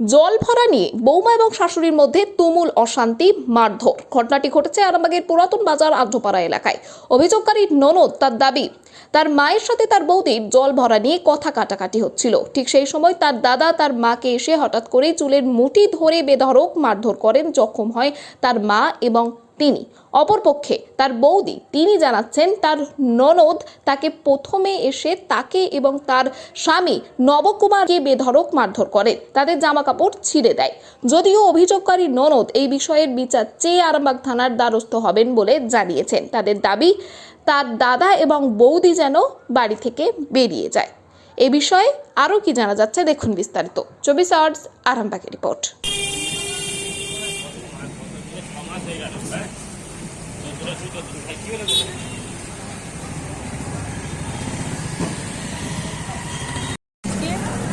জল ভরা নিয়ে বৌমা এবং শাশুড়ির মধ্যে তুমুল অশান্তি, মারধর। ঘটনাটি ঘটেছে আরামবাগের পুরাতন বাজার আদ্রপাড়া এলাকায়। অভিযোগকারী ননদ তার দাবি, তার মায়ের সাথে তার বৌদির জল ভরা নিয়ে কথা কাটাকাটি হচ্ছিল। ঠিক সেই সময় তার দাদা তার মাকে এসে হঠাৎ করে চুলের মুঠি ধরে বেধরক মারধর করেন। জখম হয় তার মা এবং তিনি। অপরপক্ষে তার বৌদি, তিনি জানাচ্ছেন তার ননদ তাকে প্রথমে এসে তাকে এবং তার স্বামী নবকুমারকে বেধড়ক মারধর করেন তাদের জামা কাপড় ছিঁড়ে দেয়। যদিও অভিযোগকারী ননদ এই বিষয়ের বিচার চেয়ে আরামবাগ থানার দ্বারস্থ হবেন বলে জানিয়েছেন। তাদের দাবি, তার দাদা এবং বৌদি যেন বাড়ি থেকে বেরিয়ে যায়। এ বিষয়ে আরও কি জানা যাচ্ছে দেখুন বিস্তারিত। চব্বিশ আওয়ার্স আরামবাগের রিপোর্ট।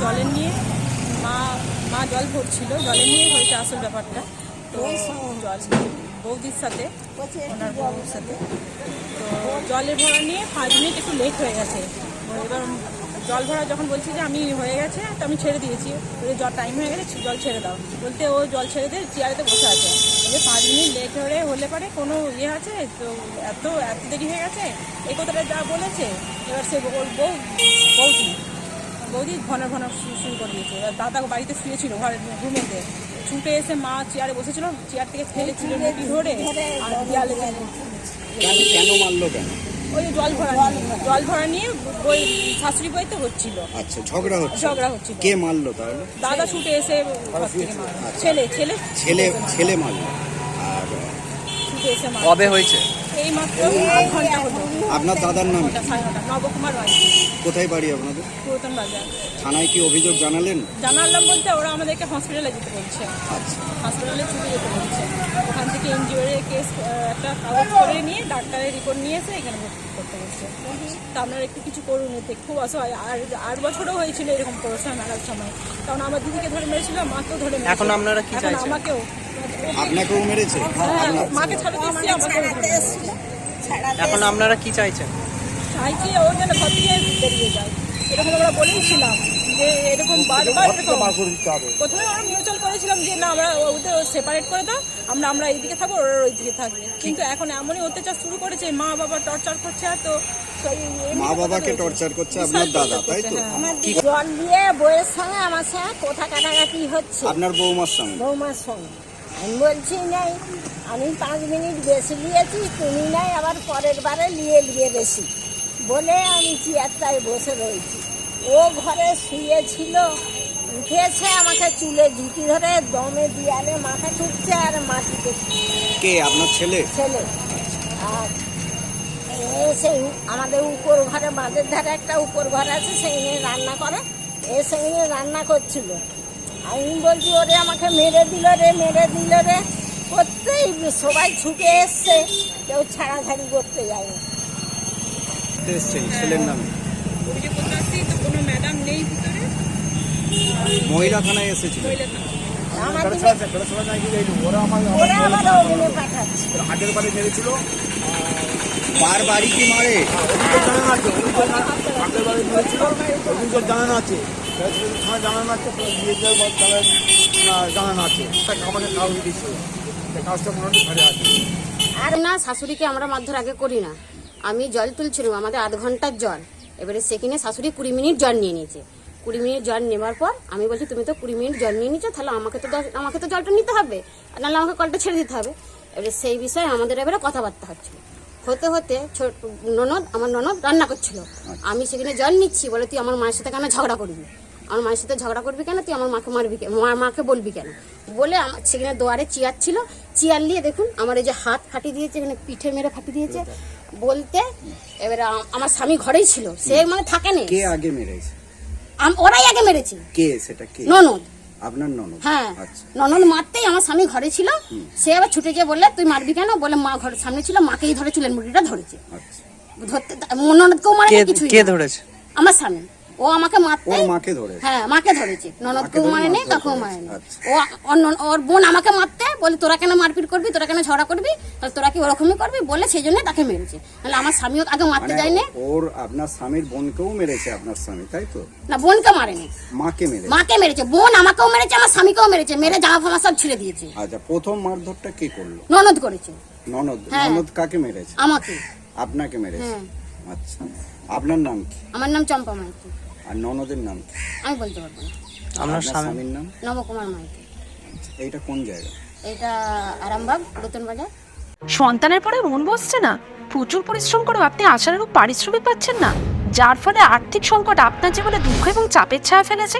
জলের নিয়ে মা মা জল ভরছিল, জলের নিয়ে হয়েছে আসল ব্যাপারটা। তো জল বৌদির সাথে, ওনার বউর সাথে। তো জলের ভরা নিয়ে পাঁচ মিনিট একটু লেট হয়ে গেছে। এবার জল ভরা যখন বলছি যে আমি হয়ে গেছে, তো আমি ছেড়ে দিয়েছি। জল টাইম হয়ে গেছে, জল ছেড়ে দাও। বলতে ও জল ছেড়ে দিয়ে চেয়ারেতে বসে আছে। বলে পাঁচ মিনিট লেট হলে হলে পারে, কোনো ইয়ে আছে? তো এত এত দেরি হয়ে গেছে? এই কথাটা যা বলেছে, এবার সে বউ বৌদি বৌদি ঘন ঘন শুরু করে দিয়েছে। এবার দাদা বাড়িতে শুয়েছিল ঘরের রুমেতে। ছুটে এসে মা চেয়ারে বসেছিল, চেয়ার থেকে ফেলেছিল ধরে, আর দেয়ালে কেন মারলো কেন? ওই জল ভরা জল ভরা নিয়ে বই শাশুড়ি বইতে হচ্ছিল। আচ্ছা ঝগড়া হচ্ছে ঝগড়া হচ্ছিল। কে মারলো তাহলে? দাদা ছুটে এসে মারলো। ছেলে ছেলে। ছেলে ছেলে মারলো। কবে হয়েছে? এই মাত্র আধ ঘণ্টা হলো। আপনার দাদার নাম? নটা সাড়ে নটা নবকুমার রায় কোথায় বাড়ি আপনাদের? পুরাতন বাজার। থানায় কি অভিযোগ জানালেন? জানালাম বলতে ওরা আমাদেরকে হসপিটালে যেতে বলছে। হসপিটালে হাসপাতালে ছুটে যেতে বলছে। ওখান থেকে এনজিওর কেস একটা কাগজ করে নিয়ে ডাক্তারের রিপোর্ট নিয়ে এসে এখানে ভর্তি করতে বলছে। তা আপনারা একটু কিছু করুন এতে খুব অসহায় আর আট বছরও হয়েছিল এরকম পড়াশোনা মেলার সময়। কারণ আমার দিদিকে ধরে মেরেছিল মাকেও ধরে মেরেছিল। এখন আপনারা কি চাইছেন? আমাকেও আপনাকেও মেরেছে? এখন আপনারা কি চাইছেন? চাইছি ওর যেন ঘর থেকে বেরিয়ে যায়। এরকম আমরা বলেইছিলাম যে এরকম বারবার এরকম প্রথমে আমরা মিউচুয়াল করেছিলাম যে না আমরা ওদের সেপারেট করে দাও আমরা আমরা এইদিকে থাকব ওরা ওইদিকে থাকবে। কিন্তু এখন এমনই অত্যাচার শুরু করেছে মা বাবা টর্চার করছে আর তো মা বাবাকে টর্চার করছে আপনার দাদা তাই তো? হ্যাঁ। আমার জল দিয়ে বইয়ের সঙ্গে আমার সঙ্গে কথা কাটাকাটি হচ্ছে। আপনার বৌমার সঙ্গে? বৌমার সঙ্গে। আমি বলছি নাই আমি পাঁচ মিনিট বেশি নিয়েছি তুমি নাই আবার পরের বারে নিয়ে নিয়ে বেশি। বলে আমি চেয়ারটায় বসে রয়েছি। ও ঘরে শুয়েছিল উঠেছে আমাকে চুলে জুটি ধরে দমে দিয়ালে মাথা ঠুকছে আর মাটিতে কে আপনার ছেলে? ছেলে। আর এসে আমাদের উপর ঘরে বাঁধের ধারে একটা উপর ঘর আছে সেইখানে রান্না করে এ সেইখানে রান্না করছিল। আমি বলছি ওরে আমাকে মেরে দিল রে মেরে দিল রে? করতেই সবাই ছুটে এসছে কেউ ছাড়াছাড়ি করতে যায়নি। এসছেন ছেলের নামে। মহিলা থানায় এসেছিল। থানা। আমার দিকে ওরা আবার ওগুলো পাঠাচ্ছে। বার বাড়ি কি মারে? আর না, শাশুড়িকে আমরা মারধর আগে করি না। আমি জল তুলছিলাম, আমাদের আধ ঘণ্টার জল এবারে সেখানে শাশুড়ি কুড়ি মিনিট জল নিয়ে নিয়েছে। কুড়ি মিনিট জল নেবার পর আমি বলছি, তুমি তো কুড়ি মিনিট জল নিয়ে নিচ্ছ তাহলে আমাকে তো আমাকে তো জলটা নিতে হবে। আর নাহলে আমাকে কলটা ছেড়ে দিতে হবে। এবারে সেই বিষয়ে আমাদের এবারে কথাবার্তা হচ্ছিল। হতে হতে ননদ আমার ননদ রান্না করছিল। আমি সেখানে জল নিচ্ছি বলে তুই আমার মায়ের সাথে কেন ঝগড়া করবি? আমার মায়ের সাথে ঝগড়া করবি কেন? তুই আমার মাকে মারবি কেন? মাকে বলবি কেন? বলে আমার সেখানে দুয়ারে চেয়ার ছিল। চেয়ার নিয়ে দেখুন আমার এই যে হাত ফাটিয়ে দিয়েছে এখানে পিঠে মেরে ফাটিয়ে দিয়েছে। বলতে এবারে আমার স্বামী ঘরেই ছিল। সে মানে থাকে নেই। কে আগে মেরেছে? আম- ওরাই আগে মেরেছে। কে সেটা কে? ননদ। আপনার ননদ? হ্যাঁ। আচ্ছা। ননদ মারতেই আমার স্বামী ঘরে ছিল। সে আবার ছুটে গিয়ে বললে তুই মারবি কেন? বলে মা ঘরের সামনে ছিল মাকেই ধরে চুলের মুড়িটা ধরেছে। আচ্ছা। ধরতে ননদকেও মারে কিছুই কে ধরেছে? আমার স্বামী। ও আমাকে মারতে? ওর মাকে ধরেছে। হ্যাঁ মাকে ধরেছে। ননদকেও মারেনি কাকেও মারেনি। আচ্ছা। ও অন্য- ওর বোন আমাকে মারতে বলে তোরা কেন মারপিট করবি? তোরা কেন ঝগড়া করবি? তাহলে তোরা কি ওরকমই করবি? বলে সেই জন্য তাকে মেরেছে। তাহলে আমার স্বামীও আগে মারতে মানে যায়নি। ওর আপনার স্বামীর বোনকেও মেরেছে আপনার স্বামী তাই তো? না বোনকে মারেনি। মাকে মেরেছে। মাকে মেরেছে। বোন আমাকেও মেরেছে আমার স্বামীকেও মেরেছে। মেরে জামা ফামা সব ছিঁড়ে দিয়েছে। আচ্ছা প্রথম মারধরটা কে করল? ননদ করেছে। ননদ হ্যাঁ। ননদ কাকে মেরেছে? আমাকে। আপনাকে মেরেছে? হ্যাঁ। আচ্ছা। আপনার নাম কি? আমার নাম চম্পা মাইতি। আর ননদের নাম কি? আমি বলতে পারব না। আপনার আপনার স্বামী স্বামীর নাম? নবকুমার মাইতি। আচ্ছা, এইটা কোন জায়গা? এটা আরামবাগ নতুন বাজার। সন্তানের পরে মন বসছে না। প্রচুর পরিশ্রম করেও আপনি আশানুরূপ পারিশ্রমিক পাচ্ছেন না। যার ফলে আর্থিক সংকট আপনার জীবনে দুঃখ এবং চাপের ছায়া ফেলেছে।